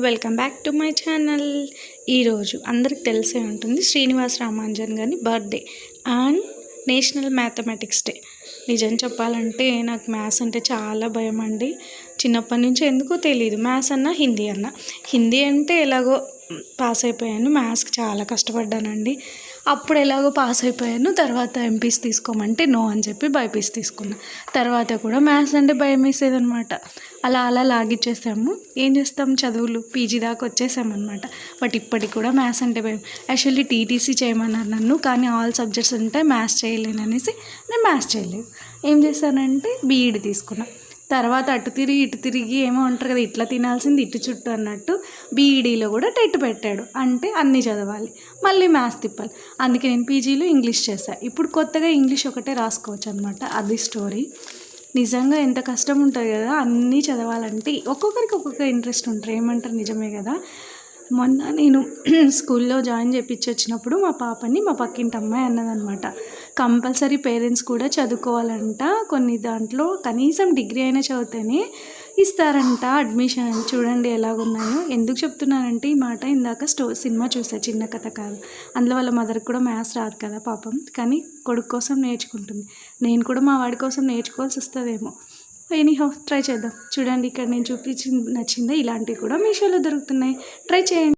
Welcome back to my channel. ఈరోజు అందరికి తెలిసే ఉంటుంది శ్రీనివాస్ రామాంజన్ గారి birthday and national mathematics day. నిజం చెప్పాలంటే నాకు మ్యాథ్స్ అంటే చాలా భయం అండి. చిన్నప్పటి నుంచి ఎందుకో తెలియదు మ్యాథ్స్ అన్న హిందీ అన్న. హిందీ అంటే ఎలాగో పాస్ అయిపోయాను. మ్యాథ్స్కి చాలా కష్టపడ్డానండి. అప్పుడు ఎలాగో పాస్ అయిపోయాను. తర్వాత ఎంపీస్ తీసుకోమంటే నో అని చెప్పి బైపీస్ తీసుకున్నా. తర్వాత కూడా మ్యాథ్స్ అంటే భయం వేసేదనమాట అలా అలా లాగిచ్చేసాము. ఏం చేస్తాం? చదువులు పీజీ దాకా వచ్చేసామన్నమాట. బట్ ఇప్పటికి కూడా మ్యాథ్స్ అంటే భయం. యాక్చువల్లీ టీటీసీ చేయమన్నారు నన్ను కానీ ఆల్ సబ్జెక్ట్స్ ఉంటే మ్యాథ్స్ చేయలేను అనేసి నేను మ్యాథ్స్ చేయలేదు. ఏం చేశానంటే బీఈడి తీసుకున్నాను తర్వాత అటు తిరిగి ఇటు తిరిగి ఏమో అంటారు కదా ఇట్లా తినాల్సింది ఇటు చుట్టూ అన్నట్టు బీఈడీలో కూడా టెట్ పెట్టాడు. అంటే అన్నీ చదవాలి. మళ్ళీ మ్యాథ్స్ తిప్పాలి. అందుకే నేను పీజీలో ఇంగ్లీష్ చేశాను ఇప్పుడు కొత్తగా ఇంగ్లీష్ ఒకటే రాసుకోవచ్చు అనమాట అది స్టోరీ నిజంగా ఎంత కష్టం ఉంటుంది కదా అన్నీ చదవాలంటే ఒక్కొక్కరికి ఒక్కొక్క ఇంట్రెస్ట్ ఉంటారు ఏమంటారు? నిజమే కదా. మొన్న నేను స్కూల్లో జాయిన్ చేయించి వచ్చినప్పుడు మా పాపని మా పక్కింటి అమ్మాయి అన్నదనమాట కంపల్సరీ పేరెంట్స్ కూడా చదువుకోవాలంట కొన్ని దాంట్లో కనీసం డిగ్రీ అయినా చదివితేనే ఇస్తారంట అడ్మిషన్. చూడండి ఎలాగున్నాయో. ఎందుకు చెప్తున్నానంటే ఈ మాట ఇందాక స్టో సినిమా చూసా చిన్న కథ కాదు. అందులో వాళ్ళ మదర్కి కూడా మ్యాథ్స్ రాదు కదా పాపం. కానీ కొడుకు కోసం నేర్చుకుంటుంది. నేను కూడా మా వాడి కోసం నేర్చుకోవాల్సి వస్తుందేమో. ఎనీహో ట్రై చేద్దాం. చూడండి ఇక్కడ నేను చూపించి నచ్చిందా? ఇలాంటివి కూడా మీషోలో దొరుకుతున్నాయి. ట్రై చేయండి.